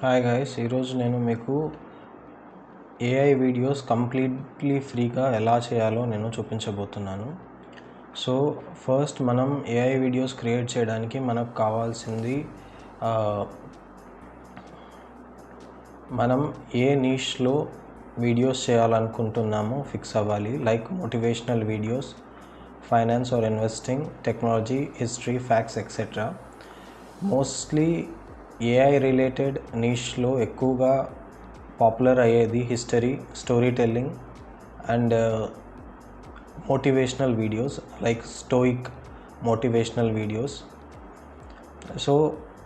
Hi guys ఈరోజు నేను మీకు ఏఐ వీడియోస్ కంప్లీట్లీ ఫ్రీగా ఎలా చేయాలో నేను చూపించబోతున్నాను. సో ఫస్ట్ మనం ఏఐ వీడియోస్ క్రియేట్ చేయడానికి మనకు కావాల్సింది మనం ఏ నీష్లో వీడియోస్ చేయాలనుకుంటున్నామో ఫిక్స్ అవ్వాలి. Like motivational videos finance or investing technology history facts etcetera mostly AI related నీష్లో ఎక్కువగా పాపులర్ అయ్యేది history story telling and motivational videos like stoic motivational videos so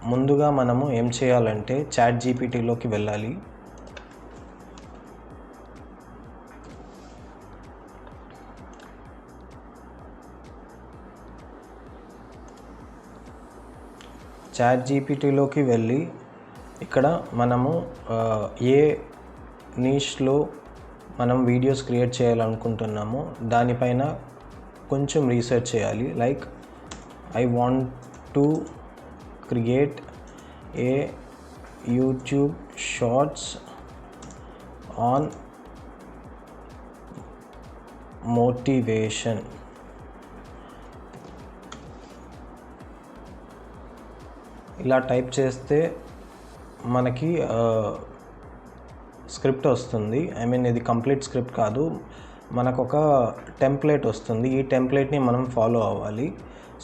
ముందుగా మనము ఏం చేయాలంటే చాట్ జీపీటీలోకి వెళ్ళాలి. చాట్ జీపీటీలోకి వెళ్ళి ఇక్కడ మనము ఏ నీష్లో మనం వీడియోస్ క్రియేట్ చేయాలనుకుంటున్నామో దానిపైన కొంచెం రీసెర్చ్ చేయాలి. Like I want to create a YouTube shorts on motivation. ఇలా టైప్ చేస్తే మనకి స్క్రిప్ట్ వస్తుంది. ఐ మీన్ ఇది కంప్లీట్ స్క్రిప్ట్ కాదు. మనకు ఒక టెంప్లెట్ వస్తుంది. ఈ టెంప్లెట్ని మనం ఫాలో అవ్వాలి.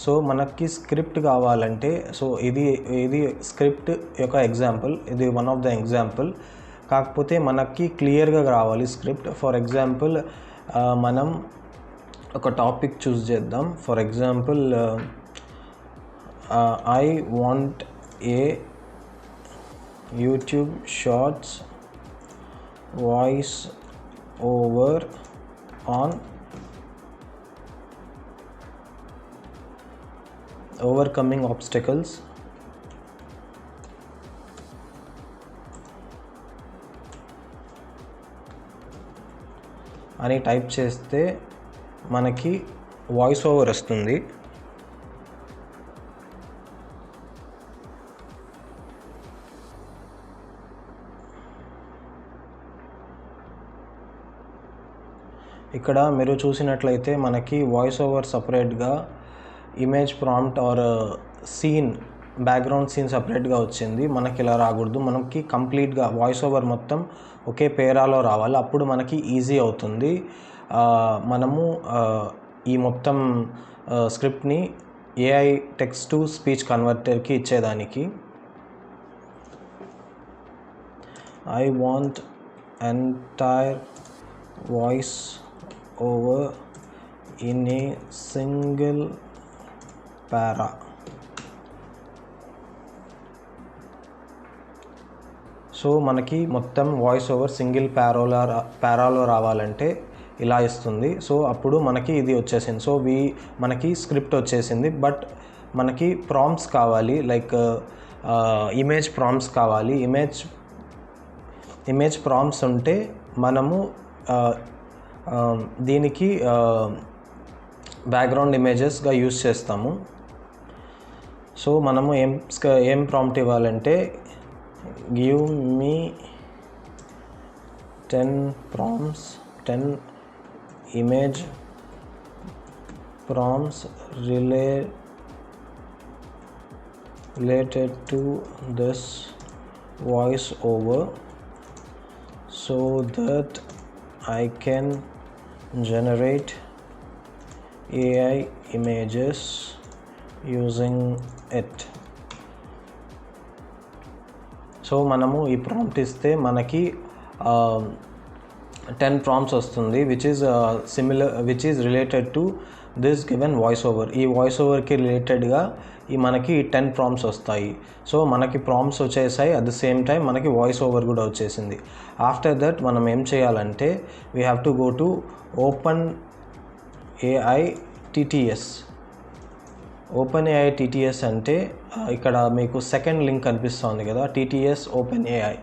సో మనకి స్క్రిప్ట్ కావాలంటే సో ఇది ఇది స్క్రిప్ట్ యొక్క ఎగ్జాంపుల్. ఇది వన్ ఆఫ్ ద ఎగ్జాంపుల్. కాకపోతే మనకి క్లియర్గా రావాలి స్క్రిప్ట్. ఫర్ ఎగ్జాంపుల్ మనం ఒక టాపిక్ చూస్ చేద్దాం. For example I want a YouTube shorts voice over on overcoming obstacles అని టైప్ చేస్తే మనకి వాయిస్ ఓవర్ వస్తుంది. ఇక్కడ మీరు చూసినట్లయితే మనకి వాయిస్ ఓవర్ సపరేట్గా image prompt or scene background scene సపరేట్గా వచ్చింది. మనకి ఇలా రాకూడదు. మనకి కంప్లీట్గా వాయిస్ ఓవర్ మొత్తం ఒకే పేరాలో రావాలి. అప్పుడు మనకి ఈజీ అవుతుంది. మనము ఈ మొత్తం స్క్రిప్ట్ని ఏఐ టెక్స్ట్ టు స్పీచ్ కన్వర్టర్కి ఇచ్చేదానికి. I want entire voice over in a single para. So మనకి మొత్తం వాయిస్ ఓవర్ సింగిల్ పారోలా పారాలో రావాలంటే ఇలా ఇస్తుంది. సో అప్పుడు మనకి ఇది వచ్చేసింది. సో వి మనకి స్క్రిప్ట్ వచ్చేసింది. బట్ మనకి ప్రామ్స్ కావాలి. లైక్ ఇమేజ్ ప్రామ్స్ కావాలి. ఇమేజ్ ఇమేజ్ ప్రామ్స్ ఉంటే మనము uh, దీనికి బ్యాక్గ్రౌండ్ ఇమేజెస్గా యూస్ చేస్తాము. సో మనము ఏం ఏం ప్రాంప్ట్ ఇవ్వాలంటే give me ten prompts ten image prompts relay related to this voice over so that I can generate AI images using it. So మనము ఈ ప్రాంప్ట్ ఇస్తే మనకి um, టెన్ ప్రాంప్ట్స్ వస్తుంది which is similar which is related to this given voice over ఈ voice ఓవర్కి రిలేటెడ్గా ఈ మనకి టెన్ ప్రామ్స్ వస్తాయి. సో మనకి ప్రామ్స్ వచ్చేసాయి. అట్ ద సేమ్ టైం మనకి వాయిస్ ఓవర్ కూడా వచ్చేసింది. ఆఫ్టర్ దట్ మనం ఏం చేయాలంటే we have to go to OpenAI TTS OpenAI TTS అంటే ఇక్కడ మీకు సెకండ్ లింక్ కనిపిస్తుంది కదా టీటీఎస్ ఓపెన్ ఏఐ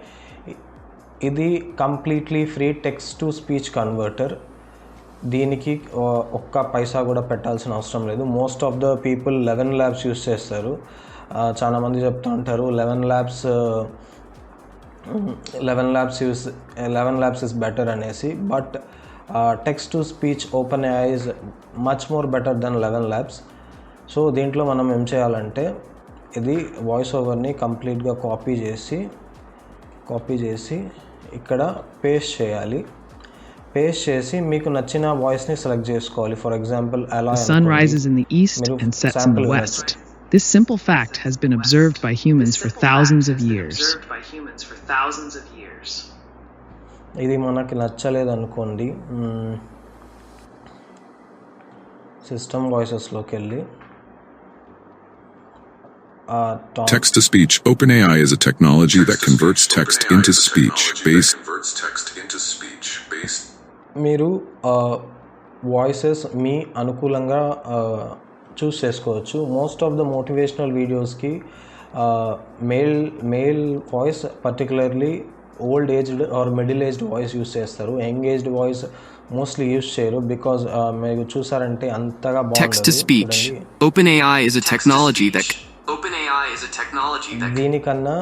ఇది completely free text to speech converter దీనికి ఒక్క పైసా కూడా పెట్టాల్సిన అవసరం లేదు. Most of the people ElevenLabs use చేస్తారు. చాలామంది చాలా మంది చెప్తూ ఉంటారు ElevenLabs ElevenLabs use eleven labs is better అనేసి. But text to speech open AI is much more better than eleven labs so దీంట్లో మనం ఏం చేయాలంటే ఇది వాయిస్ ఓవర్ని కంప్లీట్గా కాపీ చేసి కాపీ చేసి ఇక్కడ పేస్ట్ చేయాలి. పేస్ట్ చేసి మీకు నచ్చిన వాయిస్ని సెలెక్ట్ చేసుకోవాలి ఫర్ ఎగ్జాంపుల్ అలా The sun rises in the east Middle and sets in sample the image. west. This simple fact has been observed by humans for thousands of years. Observed by humans for thousands of years. ఇది మనకి నచ్చలేదు అనుకోండి system వాయిసెస్లోకి వెళ్ళి ఆ top Text to speech. OpenAI is a technology that converts text into speech based మీరు voices మీ అనుకూలంగా choose చేసుకోవచ్చు. మోస్ట్ ఆఫ్ ద మోటివేషనల్ వీడియోస్కి male male voice particularly old aged or middle aged voice use చేస్తారు. Young aged voice mostly use చేయరు because మీరు చూసారంటే అంతగా that దీనికన్నా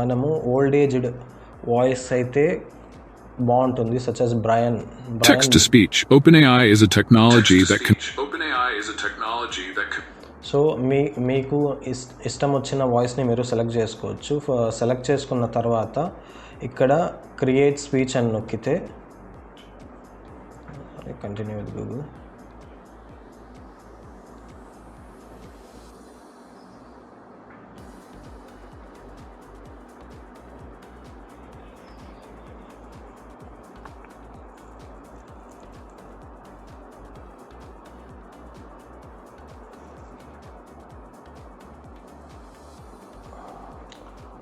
మనము ఓల్డ్ ఏజ్డ్ వాయిస్ అయితే బాగుంటుంది such as Brian text to speech. OpenAI is a technology that can OpenAI is a technology that can so మీ మీకు ఇస్ ఇష్టం వచ్చిన వాయిస్ని మీరు సెలెక్ట్ చేసుకోవచ్చు. సెలెక్ట్ చేసుకున్న తర్వాత ఇక్కడ క్రియేట్ స్పీచ్ అని నొక్కితే కంటిన్యూ విత్ గూగుల్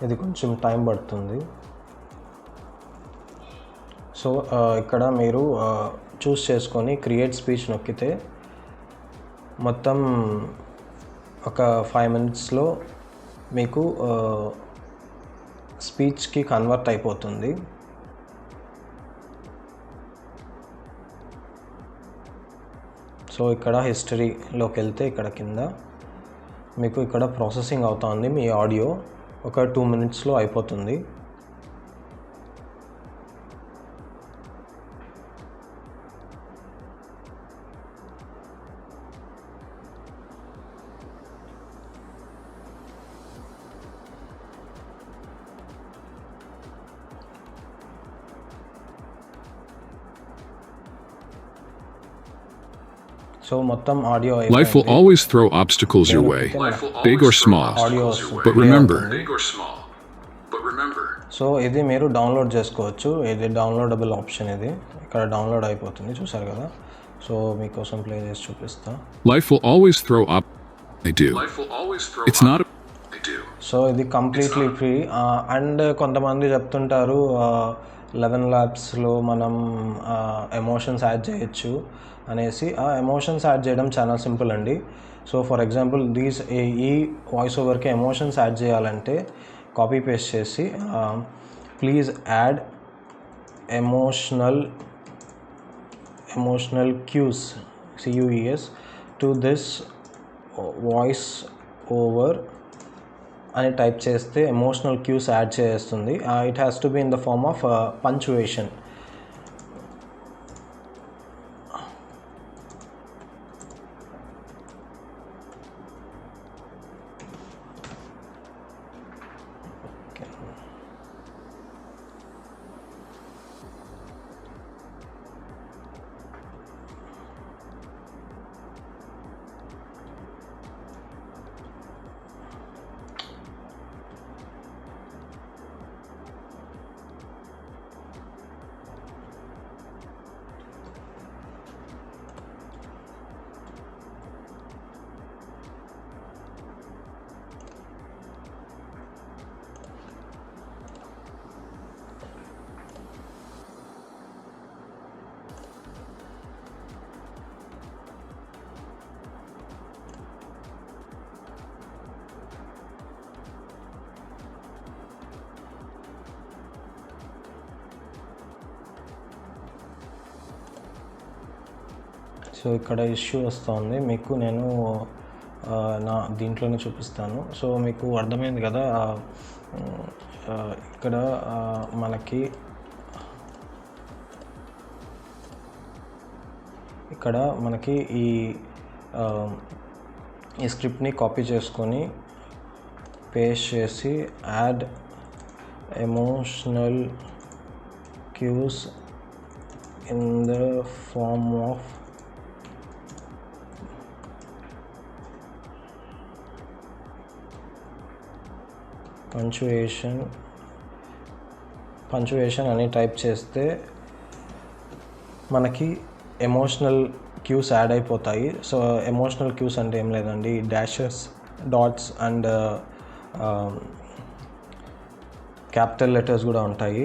ఇది కొంచెం టైం పడుతుంది. సో ఇక్కడ మీరు చూస్ చేసుకొని క్రియేట్ స్పీచ్ నొక్కితే మొత్తం ఒక ఫైవ్ మినిట్స్లో మీకు స్పీచ్కి కన్వర్ట్ అయిపోతుంది. సో ఇక్కడ హిస్టరీలోకి వెళ్తే ఇక్కడ కింద మీకు ఇక్కడ ప్రాసెసింగ్ అవుతుంది మీ ఆడియో ఒక టూ మినిట్స్లో అయిపోతుంది. సో మొత్తం audio life will always throw obstacles your way big or small but remember so ఇది మీరు డౌన్లోడ్ చేసుకోవచ్చు. ఇది డౌన్లోడబుల్ ఆప్షన్ ఇది. ఇక్కడ డౌన్లోడ్ అయిపోతుంది చూసారు కదా? సో మీకోసం ప్లే చేసి చూపిస్తా. Life will always throw up I do it's not so ఇది కంప్లీట్లీ ఫ్రీ అండ్ కొంతమంది చెప్తుంటారు uh, లెవెన్ ల్యాబ్స్లో మనం uh, ఎమోషన్స్ యాడ్ చేయొచ్చు. అనేసి ఆ ఎమోషన్స్ యాడ్ చేయడం చాలా సింపుల్ అండి. సో ఫర్ ఎగ్జాంపుల్ దీస్ ఈ వాయిస్ ఓవర్కి ఎమోషన్స్ యాడ్ చేయాలంటే కాపీ పేస్ట్ చేసి please add emotional emotional cues C U E S to this voice over అని టైప్ చేస్తే ఎమోషనల్ క్యూస్ యాడ్ చేస్తుంది. It has to be in the form of punctuation so ఇక్కడ issue వస్తుంది. మీకు నేను నా దీంట్లోనే చూపిస్తాను. సో మీకు అర్థమైంది కదా ఇక్కడ మనకి ఇక్కడ మనకి ఈ ఈ స్క్రిప్ట్ని కాపీ చేసుకొని పేస్ట్ చేసి add emotional cues in the form of punctuation punctuation అని టైప్ చేస్తే మనకి ఎమోషనల్ క్యూస్ యాడ్ అయిపోతాయి. సో ఎమోషనల్ క్యూస్ అంటే ఏం లేదండి. Dashes dots and capital letters కూడా ఉంటాయి.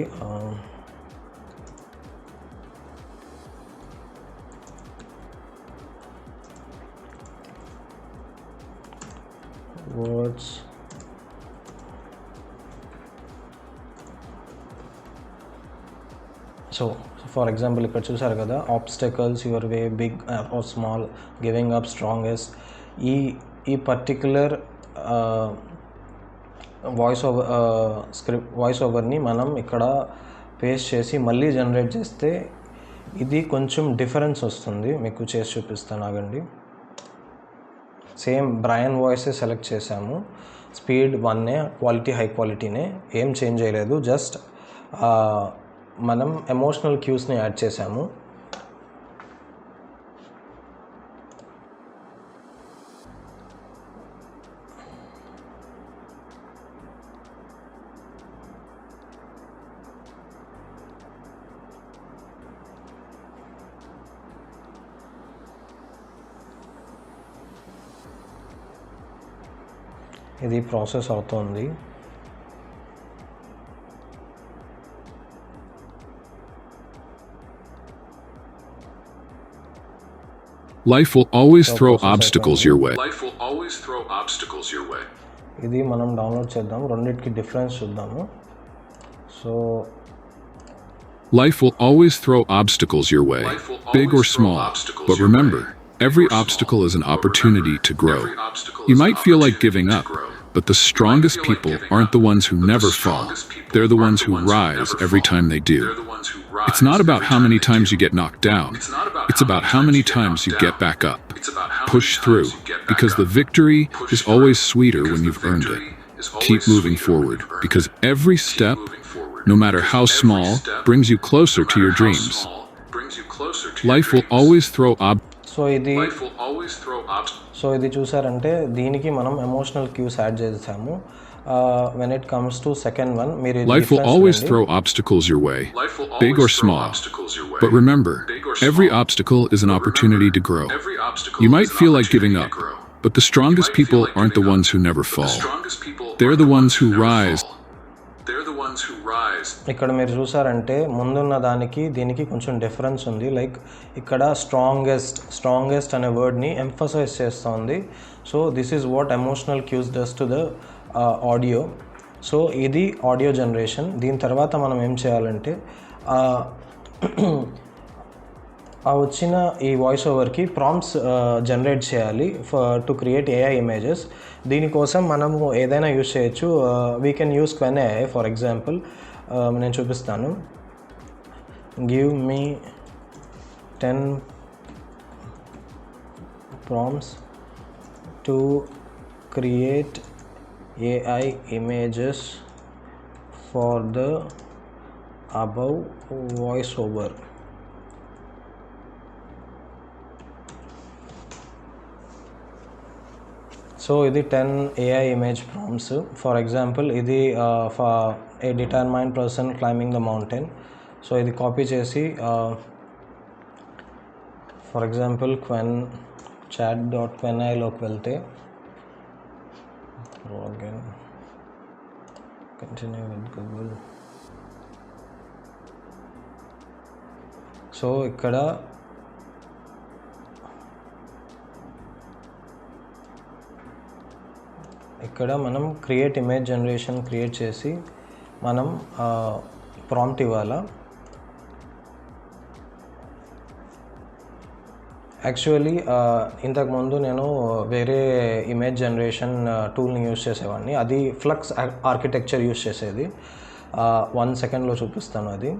సో ఫర్ ఎగ్జాంపుల్ ఇక్కడ చూసారు కదా obstacles your way big or small giving up strongest ఈ ఈ particular voice over script voice ఓవర్ని మనం ఇక్కడ పేస్ట్ చేసి మళ్ళీ జనరేట్ చేస్తే ఇది కొంచెం డిఫరెన్స్ వస్తుంది. మీకు చేసి చూపిస్తాను ఆగండి. సేమ్ బ్రయన్ వాయిసే సెలెక్ట్ చేసాము స్పీడ్ వన్నే క్వాలిటీ హై క్వాలిటీనే ఏం చేంజ్ చేయలేదు. జస్ట్ మనం ఎమోషనల్ క్యూస్ని యాడ్ చేసాము ఇది ప్రాసెస్ అవుతుంది. Life will always throw obstacles your way. Life will always throw obstacles your way. ఇది మనం డౌన్లోడ్ చేద్దాం రెండింటికి డిఫరెన్స్ చూద్దాము so Life will always throw obstacles your way, Life will big or always throw small. obstacles But your remember, way, every big or small. obstacle is an But opportunity remember, to grow. every obstacle You is an might feel like opportunity giving to up, grow. but the You might strongest feel like people giving aren't the up, ones who but the never fall. strongest people They're the aren't ones the who ones who rise never every fall. time they do. They're the ones who rise It's not about every how time many they times do. you get knocked down. It's not about It's how about many how times many you get times you knocked get down. back up. It's about how Push many through, times you get back because the up. victory Push is through, always sweeter because when the you've earned it. victory is Keep always moving sweeter when forward, you've earned because it. every Keep step, moving forward, no matter because how every small, step, brings you closer no to your matter how dreams. small, brings you closer to your Life will dreams. always throw ob- so ఇది Life will always throw obstacles. So ఇది చూసారంటే దీనికి మనం emotional cues add చేసాము When it comes to second one మీరు ఇది Life will difference always చూడండి. throw obstacles your way, Life will big always or throw small. obstacles your way. But remember, big or every small. obstacle is an But opportunity to remember, grow. Every obstacle You is might an feel like giving opportunity up, to grow. but the You strongest might feel people like aren't the giving ones up, who never but the fall. strongest people They're aren't the ones who never rise. fall. They're the ones who rise. ఇక్కడ మీరు చూసారంటే ముందున్న దానికి దీనికి కొంచెం difference ఉంది like ఇక్కడ strongest strongest అనే వర్డ్ని ఎంఫసైజ్ చేస్తుంది so this is what emotional cues does to the audio so ఇది ఆడియో జనరేషన్ దీని తర్వాత మనం ఏం చేయాలంటే ఆ, వచ్చిన ఈ వాయిస్ ఓవర్కి ప్రాంప్ట్స్ జనరేట్ చేయాలి for to create AI images దీనికోసం మనము ఏదైనా యూస్ చేయొచ్చు. We can use Qwen AI for example నేను చూపిస్తాను. Give me ten prompts to create AI images for the above voice over so ఇది ten AI image prompts for example ఇది a determined person climbing the mountain so ఇది copy చేసి for example Qwen chat dot Qwen ఐలోకి వెళ్తే login continue with Google so ఇక్కడ ఇక్కడ మనం create image generation create చేసి మనం ప్రాంప్ట్ ఇవ్వాలా? యాక్చువల్లీ uh, ఇంతకుముందు నేను వేరే ఇమేజ్ జనరేషన్ టూల్ని యూస్ చేసేవాడిని. అది ఫ్లక్స్ ఆర్కిటెక్చర్ యూస్ చేసేది. Uh, వన్ సెకండ్లో చూపిస్తాను అది.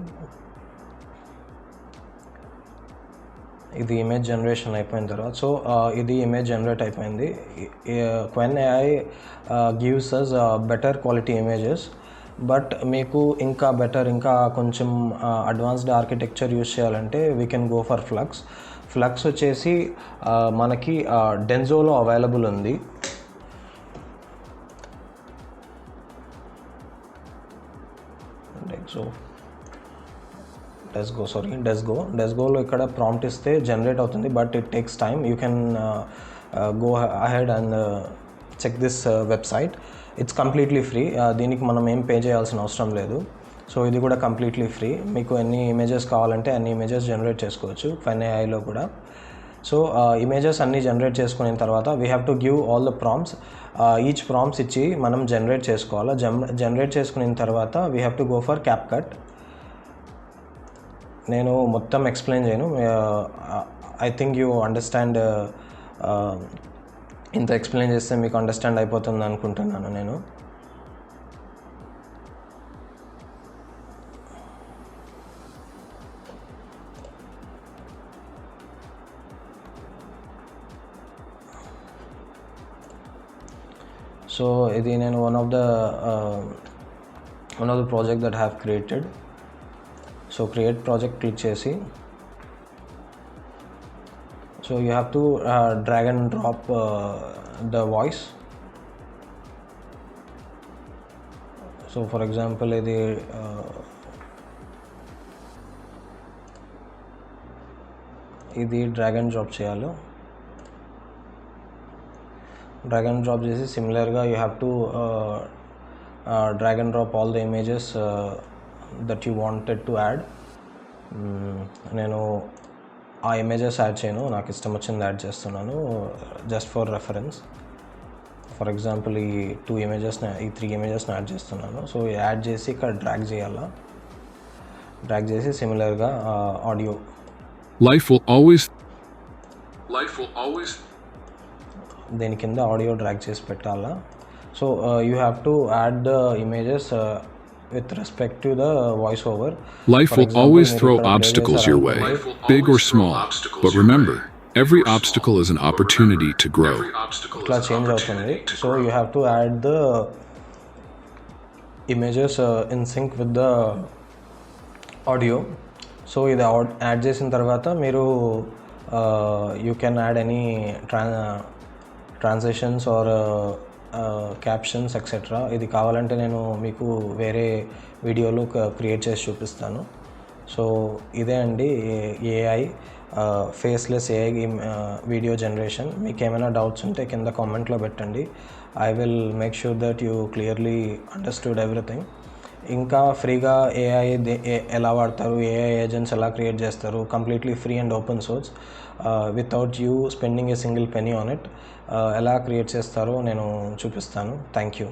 ఇది ఇమేజ్ జనరేషన్ అయిపోయిన తర్వాత. సో uh, ఇది ఇమేజ్ జనరేట్ అయిపోయింది. Qwen AI gives us better quality images but మీకు ఇంకా బెటర్ ఇంకా కొంచెం అడ్వాన్స్డ్ ఆర్కిటెక్చర్ యూస్ చేయాలంటే we can go for Flux Flux వచ్చేసి మనకి డెన్జోలో అవైలబుల్ ఉంది. డెక్సో డెస్గో సారీ డెస్గో. డెస్గోలో ఇక్కడ ప్రాంప్ట్ ఇస్తే జనరేట్ అవుతుంది but it takes time. You can go ahead and check this website. It's completely free. దీనికి మనం ఏం పే చేయాల్సిన అవసరం లేదు. సో ఇది కూడా కంప్లీట్లీ ఫ్రీ మీకు ఎన్ని ఇమేజెస్ కావాలంటే అన్ని ఇమేజెస్ జనరేట్ చేసుకోవచ్చు ఫెన్ ఏఐలో కూడా. సో ఇమేజెస్ అన్నీ జనరేట్ చేసుకున్న తర్వాత we have to give all the prompts each prompts ఇచ్చి మనం జనరేట్ చేసుకోవాలి? జన్ జనరేట్ చేసుకున్న తర్వాత we have to go for CapCut నేను మొత్తం ఎక్స్ప్లెయిన్ చేయను. ఐ థింక్ యూ అండర్స్టాండ్ ఇంత ఎక్స్ప్లెయిన్ చేస్తే మీకు అండర్స్టాండ్ అయిపోతుంది అనుకుంటున్నాను నేను. సో ఇది నేను one of the one of the project that have created so create project click చేసి so you have to drag and drop the voice so for example ఇది uh, ఇది డ్రాగ్ అండ్ డ్రాప్ చేయాలి drag and drop చేసి సిమిలర్గా you have to drag and drop all the images that you wanted to add నేను ఆ images add చేయను. నాకు ఇష్టం వచ్చింది యాడ్ చేస్తున్నాను just for reference for example ఈ టూ ఇమేజెస్ని ఈ త్రీ ఇమేజెస్ని యాడ్ చేస్తున్నాను. సో యాడ్ చేసి ఇక్కడ డ్రాగ్ చేయాలా? డ్రాగ్ చేసి సిమిలర్గా audio life always life always దీని కింద ఆడియో డ్రాగ్ చేసి పెట్టాలా so you have to add the images with respect to the voice over life will always throw obstacles your way, big or small. But remember, every obstacle is an opportunity to grow. every obstacle ఇట్లా is an change అవుతుంది opportunity to so you have to add the images in sync with the audio so ఇది add చేసిన తర్వాత మీరు you can add any ట్రా transactions or captions etcetera ఇది కావాలంటే నేను మీకు వేరే వీడియోలో క్రియేట్ చేసి చూపిస్తాను. సో ఇదే అండి AI faceless AI video generation మీకు ఏమైనా డౌట్స్ ఉంటే కింద కామెంట్లో పెట్టండి. I will make sure that you clearly understood everything ఇంకా ఫ్రీగా ఏఐ ఎలా వాడతారు ఏఐ ఏజెంట్స్ ఎలా క్రియేట్ చేస్తారు completely free and open source without you spending a single penny on it ఎలా క్రియేట్ చేస్తారో నేను చూపిస్తాను. Thank you